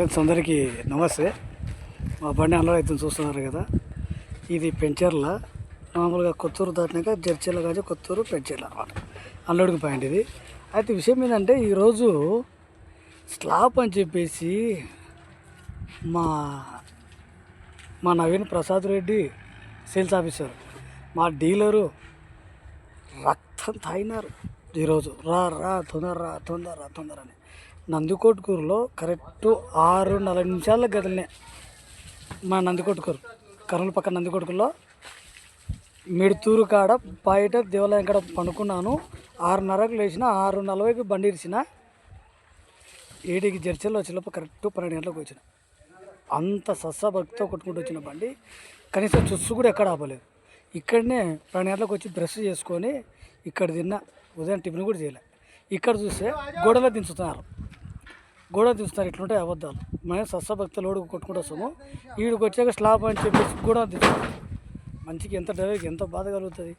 Friends అందరికీ నమస్తే. మా బండి అల్లరి అయితే చూస్తున్నారు కదా. ఇది పెంచర్ల. మామూలుగా కొత్తూరు దాటినాక జడ్చర్ల కాదు కొత్తూరు పెంచర్ల అనమాట అల్లుడికి పాయింట్ ఇది. అయితే విషయం ఏంటంటే ఈరోజు స్లాబ్ అని చెప్పేసి మా మా నవీన్ ప్రసాద్ రెడ్డి సేల్స్ ఆఫీసర్ మా డీలరు రక్తం తాగినారు. ఈరోజు. రా రా తొందర రా తొందర రా తొందర అని. నందికొట్కూరులో కరెక్ట్ ఆరు నలభై నిమిషాల గదిలినే మా నందికొట్కూరు. కర్నూలు పక్కన నందికొట్కూరులో మిడుతూరు కాడ బయట దేవాలయం కాడ పండుకున్నాను. ఆరున్నరకు లేచిన ఆరు నలభైకి బండి ఇరిచిన ఏడికి జర్చల్లో వచ్చేలోపు కరెక్ట్ పన్నెండు గంటలకు వచ్చిన. అంత సస్సభక్తితో కొట్టుకుంటూ వచ్చిన బండి. కనీసం చుస్సు కూడా ఎక్కడ ఆపలేదు. ఇక్కడనే పన్నెండు గంటలకు వచ్చి బ్రష్ చేసుకొని ఇక్కడ తిన్నా. ఉదయం టిఫిన్ కూడా చేయలే. ఇక్కడ చూస్తే గోడలో దించుతున్నారు. గోడ దించుతారు ఇట్లుంటాయి అబద్ధాలు. మేము సస్సభక్తులు లోడు కొట్టుకుంటూ వస్తాము. వీడికి వచ్చాక స్లాబ్ అని చెప్పేసి గోడ దించుతారు మంచికి ఎంత డ్రైవర్కి ఎంత బాధ కలుగుతుంది?